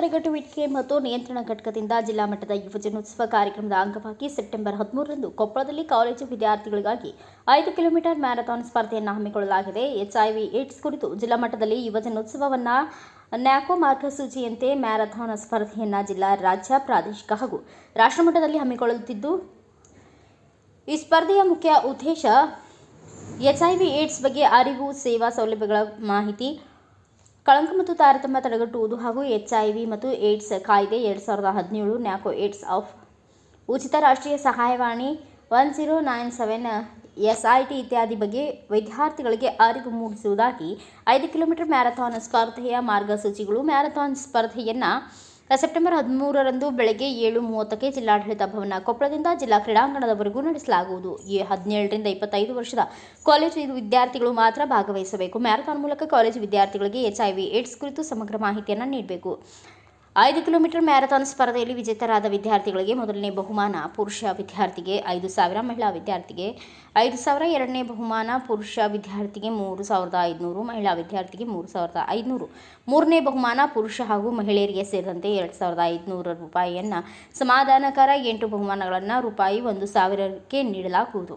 ಮತ್ತು ನಿಯಂತ್ರಣ ಘಟಕದಿಂದ ಜಿಲ್ಲಾ ಮಟ್ಟದ ಯುವಜನೋತ್ಸವ ಕಾರ್ಯಕ್ರಮದ ಅಂಗವಾಗಿ ಸೆಪ್ಟೆಂಬರ್ ಹದಿಮೂರರಂದು ಕೊಪ್ಪಳದಲ್ಲಿ ಕಾಲೇಜು ವಿದ್ಯಾರ್ಥಿಗಳಿಗಾಗಿ ಐದು ಕಿಲೋಮೀಟರ್ ಮ್ಯಾರಥಾನ್ ಸ್ಪರ್ಧೆಯನ್ನು ಹಮ್ಮಿಕೊಳ್ಳಲಾಗಿದೆ. ಎಚ್ಐವಿ ಏಡ್ಸ್ ಕುರಿತು ಜಿಲ್ಲಾ ಮಟ್ಟದಲ್ಲಿ ಯುವಜನೋತ್ಸವವನ್ನು ನ್ಯಾಕೋ ಮಾರ್ಗಸೂಚಿಯಂತೆ ಮ್ಯಾರಥಾನ್ ಸ್ಪರ್ಧೆಯನ್ನು ಜಿಲ್ಲಾ ರಾಜ್ಯ ಪ್ರಾದೇಶಿಕ ಹಾಗೂ ರಾಷ್ಟ್ರಮಟ್ಟದಲ್ಲಿ ಹಮ್ಮಿಕೊಳ್ಳುತ್ತಿದ್ದು, ಈ ಸ್ಪರ್ಧೆಯ ಮುಖ್ಯ ಉದ್ದೇಶ ಎಚ್ಐವಿ ಏಡ್ಸ್ ಬಗ್ಗೆ ಅರಿವು, ಸೇವಾ ಸೌಲಭ್ಯಗಳ ಮಾಹಿತಿ ಕಳಂಕ ಮತ್ತು ತಾರತಮ್ಯ ತಡೆಗಟ್ಟುವುದು ಹಾಗೂ ಎಚ್ ಐ ವಿ ಮತ್ತು ಏಡ್ಸ್ ಕಾಯ್ದೆ ಎರಡು ಸಾವಿರದ ಹದಿನೇಳು ನ್ಯಾಕೋ ಏಡ್ಸ್ ಆಫ್ ಉಚಿತ ರಾಷ್ಟ್ರೀಯ ಸಹಾಯವಾಣಿ one zero nine seven S I T ಇತ್ಯಾದಿ ಬಗ್ಗೆ ವಿದ್ಯಾರ್ಥಿಗಳಿಗೆ ಅರಿವು ಮೂಡಿಸುವುದಾಗಿ ಐದು ಕಿಲೋಮೀಟರ್ ಮ್ಯಾರಥಾನ್ ಸ್ಪರ್ಧೆಯ ಮಾರ್ಗಸೂಚಿಗಳು ಮ್ಯಾರಥಾನ್ ಸ್ಪರ್ಧೆಯನ್ನು ಸೆಪ್ಟೆಂಬರ್ ಹದಿಮೂರರಂದು ಬೆಳಗ್ಗೆ ಏಳು ಮೂವತ್ತಕ್ಕೆ ಜಿಲ್ಲಾಡಳಿತ ಭವನ ಕೊಪ್ಪಳದಿಂದ ಜಿಲ್ಲಾ ಕ್ರೀಡಾಂಗಣದವರೆಗೂ ನಡೆಸಲಾಗುವುದು. ಈ ಹದಿನೇಳರಿಂದ ಇಪ್ಪತ್ತೈದು ವರ್ಷದ ಕಾಲೇಜು ವಿದ್ಯಾರ್ಥಿಗಳು ಮಾತ್ರ ಭಾಗವಹಿಸಬೇಕು. ಮ್ಯಾರಥಾನ್ ಮೂಲಕ ಕಾಲೇಜು ವಿದ್ಯಾರ್ಥಿಗಳಿಗೆ ಎಚ್ಐವಿ, ಏಡ್ಸ್ ಕುರಿತು ಸಮಗ್ರ ಮಾಹಿತಿಯನ್ನು ನೀಡಬೇಕು. ಐದು ಕಿಲೋಮೀಟರ್ ಮ್ಯಾರಥಾನ್ ಸ್ಪರ್ಧೆಯಲ್ಲಿ ವಿಜೇತರಾದ ವಿದ್ಯಾರ್ಥಿಗಳಿಗೆ ಮೊದಲನೇ ಬಹುಮಾನ ಪುರುಷ ವಿದ್ಯಾರ್ಥಿಗೆ ಐದು ಸಾವಿರ, ಮಹಿಳಾ ವಿದ್ಯಾರ್ಥಿಗೆ ಐದು ಸಾವಿರ, ಎರಡನೇ ಬಹುಮಾನ ಪುರುಷ ವಿದ್ಯಾರ್ಥಿಗೆ ಮೂರು ಸಾವಿರದ ಐದುನೂರು, ಮಹಿಳಾ ವಿದ್ಯಾರ್ಥಿಗೆ ಮೂರು ಸಾವಿರದ ಐದುನೂರು. ಮೂರನೇ ಬಹುಮಾನ ಪುರುಷ ಹಾಗೂ ಮಹಿಳೆಯರಿಗೆ ಸೇರಿದಂತೆ ಎರಡು ಸಾವಿರದ ಐದುನೂರು ರೂಪಾಯಿಯನ್ನು ಸಮಾಧಾನಕರ ಎಂಟು ಬಹುಮಾನಗಳನ್ನು ರೂಪಾಯಿ ಒಂದು ಸಾವಿರಕ್ಕೆ ನೀಡಲಾಗುವುದು.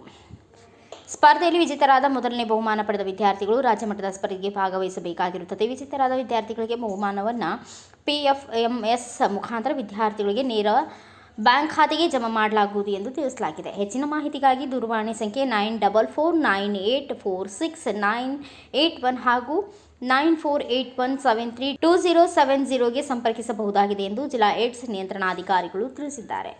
ಸ್ಪರ್ಧೆಯಲ್ಲಿ ವಿಜೇತರಾದ ಮೊದಲನೇ ಬಹುಮಾನ ಪಡೆದ ವಿದ್ಯಾರ್ಥಿಗಳು ರಾಜ್ಯಮಟ್ಟದ ಸ್ಪರ್ಧೆಗೆ ಭಾಗವಹಿಸಬೇಕಾಗಿರುತ್ತದೆ. ವಿಜೇತರಾದ ವಿದ್ಯಾರ್ಥಿಗಳಿಗೆ ಬಹುಮಾನವನ್ನು ಪಿ ಎಫ್ ಎಂ ಎಸ್ ಮುಖಾಂತರ ವಿದ್ಯಾರ್ಥಿಗಳಿಗೆ ನೇರ ಬ್ಯಾಂಕ್ ಖಾತೆಗೆ ಜಮಾ ಮಾಡಲಾಗುವುದು ಎಂದು ತಿಳಿಸಲಾಗಿದೆ. ಹೆಚ್ಚಿನ ಮಾಹಿತಿಗಾಗಿ ದೂರವಾಣಿ ಸಂಖ್ಯೆ nine double four nine eight four six nine eight one ಹಾಗೂ nine four eight one seven three two zero seven ಜೀರೋಗೆ ಸಂಪರ್ಕಿಸಬಹುದಾಗಿದೆ ಎಂದು ಜಿಲ್ಲಾ ಏಡ್ಸ್ ನಿಯಂತ್ರಣಾಧಿಕಾರಿಗಳು ತಿಳಿಸಿದ್ದಾರೆ.